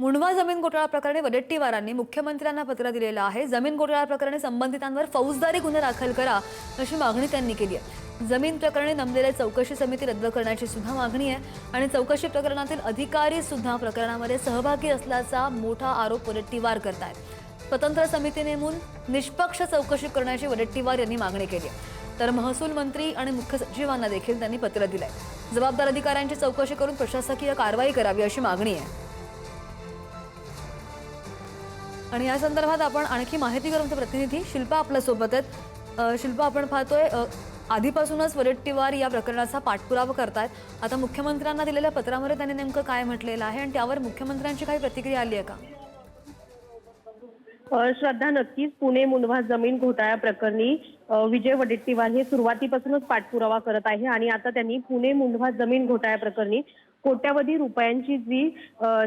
मुंडवा जमीन घोटाळा प्रकरणी वडेट्टीवारांनी मुख्यमंत्र्यांना पत्र दिलेलं आहे. जमीन घोटाळा प्रकरणी संबंधितांवर फौजदारी गुन्हे दाखल करा अशी मागणी त्यांनी केली आहे. जमीन प्रकरणी नमलेल्या चौकशी समिती रद्द करण्याची सुद्धा मागणी आहे आणि चौकशी प्रकरणातील अधिकारी सुद्धा प्रकरणामध्ये सहभागी असल्याचा मोठा आरोप वडेट्टीवार आहेत स्वतंत्र समिती नेमून निष्पक्ष चौकशी करण्याची वडेट्टीवार यांनी मागणी केली आहे. तर महसूल मंत्री आणि मुख्य सचिवांना देखील त्यांनी पत्र दिलंय. जबाबदार अधिकाऱ्यांची चौकशी करून प्रशासकीय कारवाई करावी अशी मागणी आहे. आणि या संदर्भात आपण आणखी माहिती करून प्रतिनिधी शिल्पा आपल्यासोबत आहेत. शिल्पा आपण पाहतोय आधीपासूनच वडेट्टीवार या प्रकरणाचा पाठपुरावा करतायत. आता मुख्यमंत्र्यांना दिलेल्या पत्रामध्ये त्यांनी नेमकं काय म्हटलेलं आहे आणि त्यावर मुख्यमंत्र्यांची काही प्रतिक्रिया आली आहे का? श्रद्धा नक्कीच. पुणे मुंढवा जमीन घोटाळ्या प्रकरणी विजय वडेट्टीवार हे सुरुवातीपासूनच पाठपुरावा करत आहे आणि आता त्यांनी पुणे मुंढवा जमीन घोटाळ्या प्रकरणी कोट्यावधी रुपयांची जी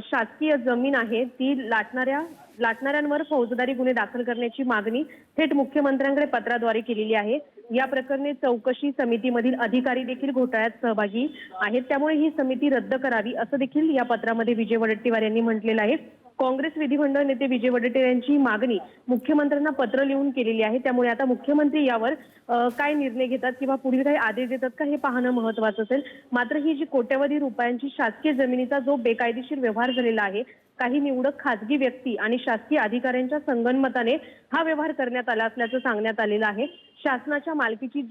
शासकीय जमीन आहे ती लाटणाऱ्या लाटणाऱ्यांवर फौजदारी गुन्हे दाखल करण्याची मागणी थेट मुख्यमंत्र्यांकडे पत्राद्वारे केलेली आहे. या प्रकरणी चौकशी समितीमधील अधिकारी देखील घोटाळ्यात सहभागी आहेत. त्यामुळे ही समिती रद्द करावी असं देखील या पत्रामध्ये विजय वडेट्टीवार यांनी म्हटलेलं आहे. काँग्रेस विधिमंडळ नेते विजय वडेट्टीवार यांची मागणी मुख्यमंत्र्यांना पत्र लिहून केलेली आहे. त्यामुळे आता मुख्यमंत्री यावर काय निर्णय घेतात किंवा पुढील काही आदेश देतात का हे पाहणं महत्वाचं असेल. मात्र ही जी कोट्यवधी रुपयांची शासकीय जमिनीचा जो बेकायदेशीर व्यवहार झालेला आहे काही निवडक खासगी व्यक्ती आणि शासकीय अधिकाऱ्यांच्या संगनमताने हा व्यवहार करण्यात आला असल्याचं सांगण्यात आलेलं आहे. शासनाच्या मालकीची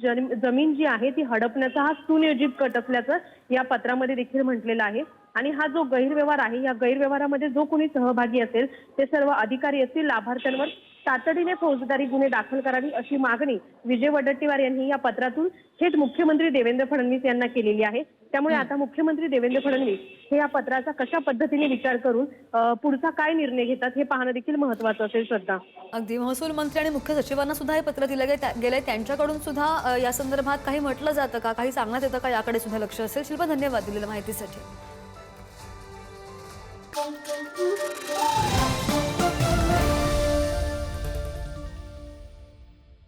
जमीन जी आहे ती हडपण्याचा हा सुनियोजित कट असल्याचं या पत्रामध्ये देखील म्हटलेलं आहे. आणि हा जो गैरव्यवहार आहे या गैरव्यवहारामध्ये जो कोणी सहभागी असेल ते सर्व अधिकारी असतील लाभार्थ्यांवर तातडीने फौजदारी गुन्हे दाखल करावी अशी मागणी विजय वडट्टीवार यांनी या पत्रातून थेट मुख्यमंत्री देवेंद्र फडणवीस यांना केलेली आहे. त्यामुळे आता मुख्यमंत्री देवेंद्र फडणवीस हे या पत्राचा कशा पद्धतीने विचार करून पुढचा काय निर्णय घेतात हे पाहणं देखील महत्वाचं असेल श्रद्धा. अगदी. महसूल मंत्री आणि मुख्य सचिवांना सुद्धा हे पत्र दिलं गेलंय. त्यांच्याकडून सुद्धा या संदर्भात काही म्हटलं जातं का? काही सांगण्यात येतं का? याकडे सुद्धा लक्ष असेल. शिल्पा धन्यवाद दिलेल्या माहितीसाठी.